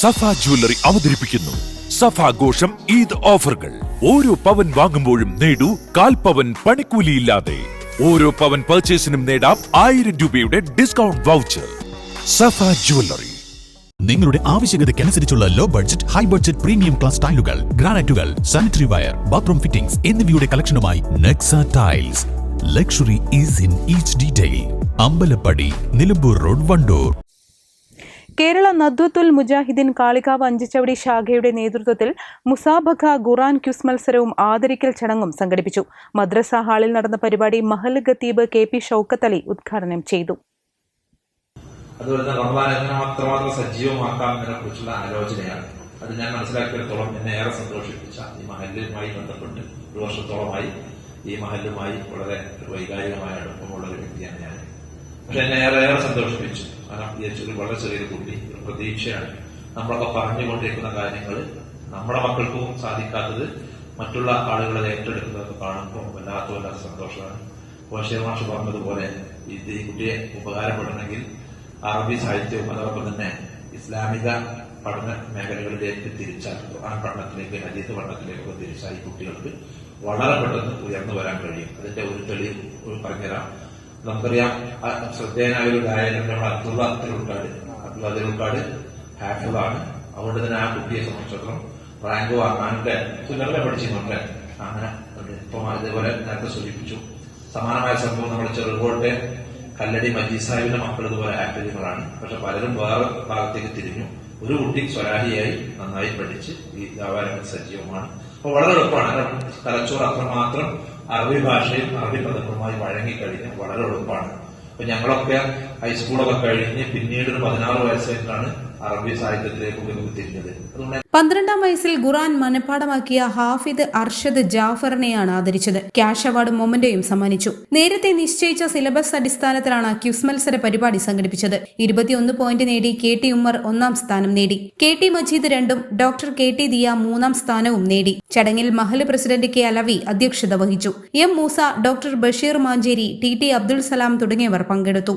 സഫ jewellery അവതരിപ്പിക്കുന്നു. സഫ ആഘോഷം ഈദ് ഓഫറുകൾ. ഓരോ പവൻ വാങ്ങുമ്പോഴും നേടൂ കാൽ പവൻ പണിക്കൂലിയില്ലാതെ. ഓരോ പവൻ പർച്ചേസിനും നേടാം ആയിരം രൂപയുടെ ഡിസ്കൗണ്ട് വൗച്ചർ സഫ ജുവല്ലറി. നിങ്ങളുടെ ആവശ്യകതയ്ക്കനുസരിച്ചുള്ള low budget high budget premium class ടൈലുകൾ ഗ്രാനൈറ്റുകൾ സാനിറ്ററി വയർ ബാത്റൂം ഫിറ്റിംഗ്സ് എന്നിവയുടെ കളക്ഷനുമായി Nexa tiles luxury is in each detail Ambalappadi Nilambur road Wandoor. Kerala Nadvathul Mujahideen Kalikavu Anchachavadi ശാഖയുടെ നേതൃത്വത്തിൽ മുസാബഖ ഖുറാൻ ക്യൂസ് മത്സരവും ആദരിക്കൽ ചടങ്ങും സംഘടിപ്പിച്ചു. മദ്രസ ഹാളിൽ നടന്ന പരിപാടി മഹൽ ഖത്തീബ് കെ പി ഷൌക്കത്ത് ഉദ്ഘാടനം ചെയ്തു. അതുപോലെ തന്നെ റമദാൻ എങ്ങനെ മാത്രമാത്രം സജീവമാക്കാം ആലോചനയാണ്. അത് ഞാൻ മനസ്സിലാക്കിയിടത്തോളം എന്നെ ഏറെ സന്തോഷിപ്പിച്ച ഈ മഹലുമായി ബന്ധപ്പെട്ട് ഒരു വർഷത്തോളമായി ഈ മഹല്ലുമായി വളരെ വൈകാരികമായ അടുപ്പമുള്ള ഒരു വ്യക്തിയാണ് ഞാൻ. പക്ഷെ എന്നെ ഏറെ ഏറെ സന്തോഷിപ്പിച്ചു. ചെറിയ വളരെ ചെറിയൊരു കുട്ടി ഒരു പ്രതീക്ഷയാണ്. നമ്മളൊക്കെ പറഞ്ഞുകൊണ്ടിരിക്കുന്ന കാര്യങ്ങൾ നമ്മുടെ മക്കൾക്കും സാധിക്കാത്തത് മറ്റുള്ള ആളുകളെ ഏറ്റെടുക്കുന്നതൊക്കെ കാണുമ്പോൾ വല്ലാത്ത വല്ലാത്ത സന്തോഷമാണ്. ബഷീർ മാഷ് പറഞ്ഞതുപോലെ ഈ കുട്ടിയെ ഉപകാരപ്പെടണമെങ്കിൽ അറബി സാഹിത്യവും അതോടൊപ്പം തന്നെ ഇസ്ലാമിക പഠന മേഖലകളിലേക്ക് തിരിച്ചാൽ ആ പഠനത്തിലേക്ക് ഹദീസ് പഠനത്തിലേക്കൊക്കെ തിരിച്ചാൽ ഈ കുട്ടികൾക്ക് വളരെ പെട്ടെന്ന് ഉയർന്നു വരാൻ കഴിയും. അതിന്റെ ഒരു തെളിവ് പറഞ്ഞുതരാം നമുക്കറിയാം ശ്രദ്ധേയനായ ഒരു ഗായകൻ നമ്മുടെ അബ്ദുള്ള തിരുൾക്കാട് അബ്ദുള്ള തിരുൾക്കാട് ഹാഫിളാണ്. അതുകൊണ്ട് തന്നെ ആ കുട്ടിയെ സംബന്ധിച്ചിടത്തോളം റാങ്ക് വാങ്ങാനൊക്കെ സുലഭനെ പഠിച്ചിരുന്നുണ്ട് അങ്ങനെ. ഇപ്പം ഇതേപോലെ നേരത്തെ സൂചിപ്പിച്ചു. സമാനമായ സംഭവം നമ്മുടെ ചെറുകോട്ടെ കല്ലടി മജീദ് സാഹിബിന്റെ മക്കൾ ഇതുപോലെ ആക്ടീവുകളാണ് പക്ഷെ പലരും വേറെ ഭാഗത്തേക്ക് തിരിഞ്ഞു. ഒരു കുട്ടി സ്വരാഹിയായി നന്നായി പഠിച്ച് ഈ വ്യാപാരങ്ങൾ സജീവമാണ്. അപ്പൊ വളരെ എളുപ്പമാണ്. തലച്ചോറ് അത്രമാത്രം അറബി ഭാഷയും അറബി പദങ്ങളുമായി വഴങ്ങിക്കഴിഞ്ഞാൽ വളരെ എളുപ്പമാണ്. അപ്പൊ ഞങ്ങളൊക്കെ ഹൈസ്കൂളൊക്കെ കഴിഞ്ഞ് പിന്നീട് ഒരു പതിനാറ് വയസ്സായിട്ടാണ് അറബി സാഹിത്യത്തിലേക്ക് നമുക്ക് തിരിഞ്ഞത്. പന്ത്രണ്ടാം വയസ്സിൽ ഖുറാൻ മനഃപ്പാടമാക്കിയ ഹാഫിദ് അർഷദ് ജാഫറിനെയാണ് ആദരിച്ചത്. ക്യാഷ് അവാർഡ് മൊമന്റോയും സമ്മാനിച്ചു. നേരത്തെ നിശ്ചയിച്ച സിലബസ് അടിസ്ഥാനത്തിലാണ് ക്യൂസ് മത്സര പരിപാടി സംഘടിപ്പിച്ചത്. ഇരുപത്തിയൊന്ന് പോയിന്റ് നേടി കെ ടി ഉമ്മർ ഒന്നാം സ്ഥാനം നേടി. കെ ടി മജീദ് രണ്ടും ഡോക്ടർ കെ ടി ദിയ മൂന്നാം സ്ഥാനവും നേടി. ചടങ്ങിൽ മഹൽ പ്രസിഡന്റ് കെ അലവി അധ്യക്ഷത വഹിച്ചു. M Moosa doctor Basheer Mancheri T T Abdul Salam തുടങ്ങിയവർ പങ്കെടുത്തു.